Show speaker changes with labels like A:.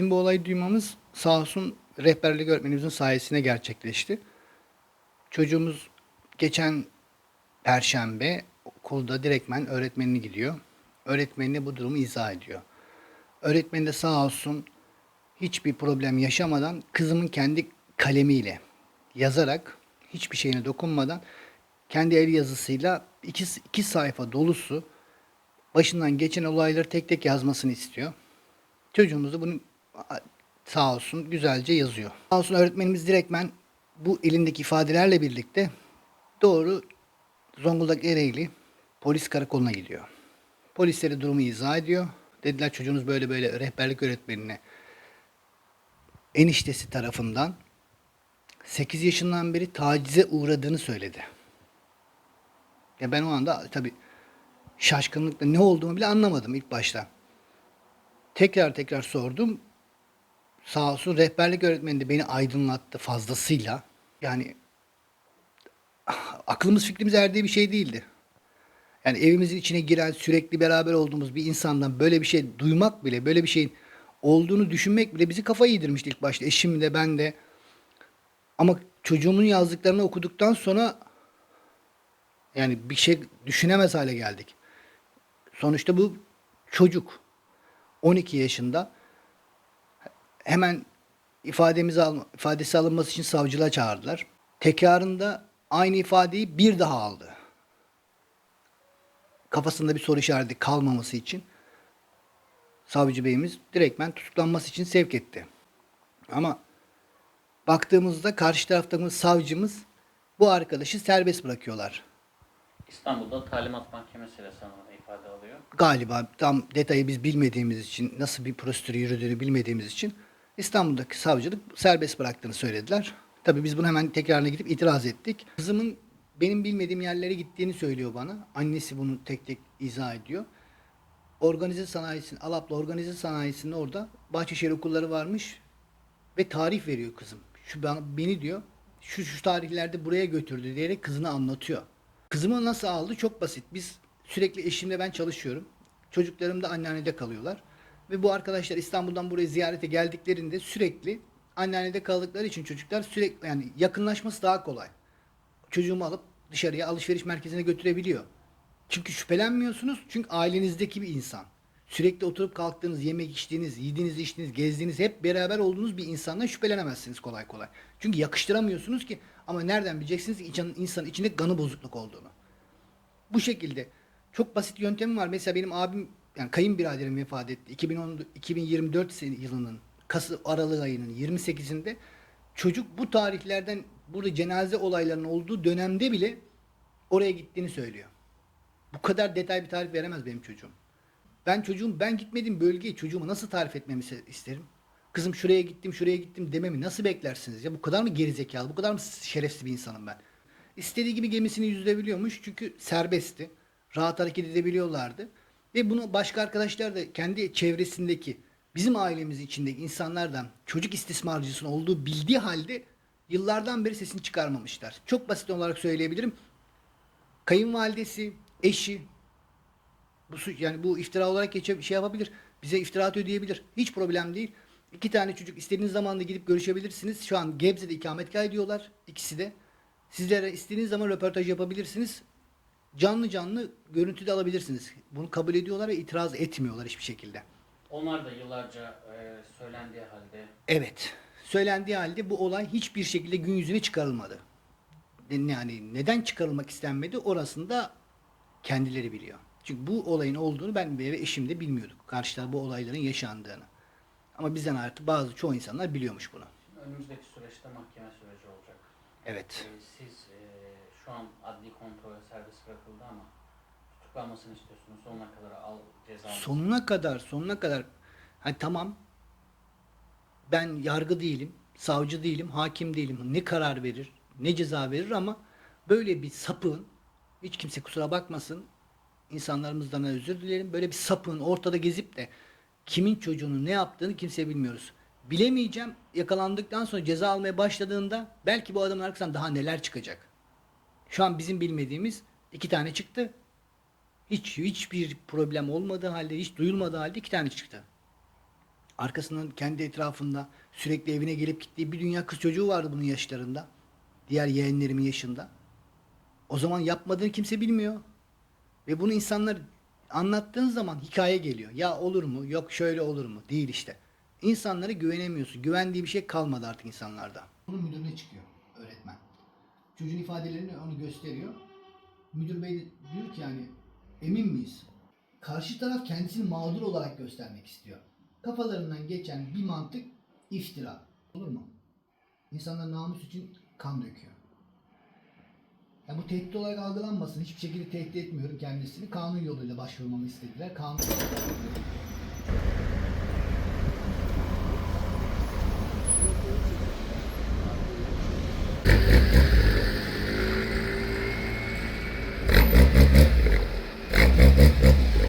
A: Bizim bu olayı duymamız sağ olsun rehberlik öğretmenimizin sayesinde gerçekleşti. Çocuğumuz geçen perşembe okulda direktmen öğretmenine gidiyor. Öğretmenine bu durumu izah ediyor. Öğretmen de sağ olsun hiçbir problem yaşamadan kızımın kendi kalemiyle yazarak hiçbir şeyine dokunmadan kendi el yazısıyla iki, iki sayfa dolusu başından geçen olayları tek tek yazmasını istiyor. Çocuğumuz da bunu sağ olsun güzelce yazıyor. Sağ olsun öğretmenimiz direktmen bu elindeki ifadelerle birlikte doğru Zonguldak Ereğli polis karakoluna gidiyor. Polislere durumu izah ediyor. Dediler çocuğunuz böyle böyle rehberlik öğretmenine eniştesi tarafından 8 yaşından beri tacize uğradığını söyledi. Ya ben o anda tabii şaşkınlıkla ne olduğunu bile anlamadım ilk başta. Tekrar tekrar sordum. Sağ olsun rehberlik öğretmeni de beni aydınlattı fazlasıyla. Yani ah, aklımız fikrimiz erdiği bir şey değildi. Yani evimizin içine giren sürekli beraber olduğumuz bir insandan böyle bir şey duymak bile, böyle bir şeyin olduğunu düşünmek bile bizi kafayı yedirmişti ilk başta. Eşim de ben de. Ama çocuğumun yazdıklarını okuduktan sonra yani bir şey düşünemez hale geldik. Sonuçta bu çocuk 12 yaşında hemen ifademizi alma, ifadesi alınması için savcılığa çağırdılar. Tekrarında aynı ifadeyi bir daha aldı. Kafasında bir soru işareti kalmaması için savcı beyimiz direktmen tutuklanması için sevk etti. Ama baktığımızda karşı taraftaki savcımız bu arkadaşı serbest bırakıyorlar.
B: İstanbul'da talimat mahkemesiyle sanırım ifade alıyor.
A: Galiba tam detayı biz bilmediğimiz için, nasıl bir prosedür yürüdüğünü bilmediğimiz için İstanbul'daki savcılık serbest bıraktığını söylediler. Tabii biz bunu hemen tekrarına gidip itiraz ettik. Kızımın benim bilmediğim yerlere gittiğini söylüyor bana. Annesi bunu tek tek izah ediyor. Organize sanayisinin, Alaplı organize sanayisinin orada Bahçeşehir okulları varmış ve tarih veriyor kızım. Şu bana, beni diyor şu şu tarihlerde buraya götürdü diyerek kızını anlatıyor. Kızımı nasıl aldı? Çok basit. Biz sürekli eşimle ben çalışıyorum. Çocuklarım da anneannede kalıyorlar. Ve bu arkadaşlar İstanbul'dan buraya ziyarete geldiklerinde sürekli anneannede kaldıkları için çocuklar sürekli yani yakınlaşması daha kolay. Çocuğumu alıp dışarıya alışveriş merkezine götürebiliyor. Çünkü şüphelenmiyorsunuz. Çünkü ailenizdeki bir insan. Sürekli oturup kalktığınız, yemek içtiğiniz, yediğiniz, içtiğiniz, gezdiğiniz, hep beraber olduğunuz bir insandan şüphelenemezsiniz kolay kolay. Çünkü yakıştıramıyorsunuz ki ama nereden bileceksiniz ki insanın içinde kanı bozukluk olduğunu. Bu şekilde çok basit yöntemi var. Mesela benim abim yani kayınbiraderim vefat etti. 2010 2024 sene- yılının Kasım Aralık ayının 28'inde çocuk bu tarihlerden burada cenaze olaylarının olduğu dönemde bile oraya gittiğini söylüyor. Bu kadar detay bir tarif veremez benim çocuğum. Ben çocuğum ben gitmediğim bölgeyi çocuğuma nasıl tarif etmemi isterim? Kızım şuraya gittim, şuraya gittim dememi nasıl beklersiniz? Ya bu kadar mı gerizekalı, bu kadar mı şerefsiz bir insanım ben? İstediği gibi gemisini yüzebiliyormuş çünkü serbestti. Rahat hareket edebiliyorlardı. Ve bunu başka arkadaşlar da kendi çevresindeki bizim ailemiz içindeki insanlardan çocuk istismarcısının olduğu bildiği halde yıllardan beri sesini çıkarmamışlar. Çok basit olarak söyleyebilirim. Kayınvalidesi, eşi, bu yani bu iftira olarak geçe şey yapabilir. Bize iftira ödeyebilir. Hiç problem değil. İki tane çocuk istediğiniz zaman da gidip görüşebilirsiniz. Şu an Gebze'de ikametgah ediyorlar ikisi de. Sizlere istediğiniz zaman röportaj yapabilirsiniz. Canlı canlı görüntü de alabilirsiniz. Bunu kabul ediyorlar ve itiraz etmiyorlar hiçbir şekilde.
B: Onlar da yıllarca e, söylendiği halde
A: Evet. Söylendiği halde bu olay hiçbir şekilde gün yüzüne çıkarılmadı. Yani neden çıkarılmak istenmedi orasını da kendileri biliyor. Çünkü bu olayın olduğunu ben ve eşim de bilmiyorduk. Karşılar bu olayların yaşandığını. Ama bizden artık bazı çoğu insanlar biliyormuş bunu.
B: Önümüzdeki süreçte mahkeme süreci olacak.
A: Evet.
B: E, siz e, şu an adli kontrole serbest bırakıldı ama tutuklanmasını istiyorsunuz. Sonuna kadar al cezanı.
A: Sonuna kadar, sonuna kadar. Hani tamam ben yargı değilim, savcı değilim, hakim değilim. Ne karar verir, ne ceza verir ama böyle bir sapığın, hiç kimse kusura bakmasın, insanlarımızdan özür dilerim. Böyle bir sapığın ortada gezip de kimin çocuğunun ne yaptığını kimse bilmiyoruz. Bilemeyeceğim. Yakalandıktan sonra ceza almaya başladığında belki bu adamın arkasından daha neler çıkacak. Şu an bizim bilmediğimiz iki tane çıktı. Hiç hiçbir problem olmadığı halde, hiç duyulmadığı halde iki tane çıktı. Arkasından kendi etrafında sürekli evine gelip gittiği bir dünya kız çocuğu vardı bunun yaşlarında. Diğer yeğenlerimin yaşında. O zaman yapmadığını kimse bilmiyor. Ve bunu insanlar anlattığın zaman hikaye geliyor. Ya olur mu? Yok şöyle olur mu? Değil işte. İnsanlara güvenemiyorsun. Güvendiği bir şey kalmadı artık insanlarda. Bunun müdürüne çıkıyor öğretmen. Çocuğun ifadelerini onu gösteriyor. Müdür bey de diyor ki yani emin miyiz? Karşı taraf kendisini mağdur olarak göstermek istiyor. Kafalarından geçen bir mantık iftira. Olur mu? İnsanlar namus için kan döküyor. Ya bu tehdit olarak algılanmasın. Hiçbir şekilde tehdit etmiyorum kendisini. Kanun yoluyla başvurmamı istediler. Kanun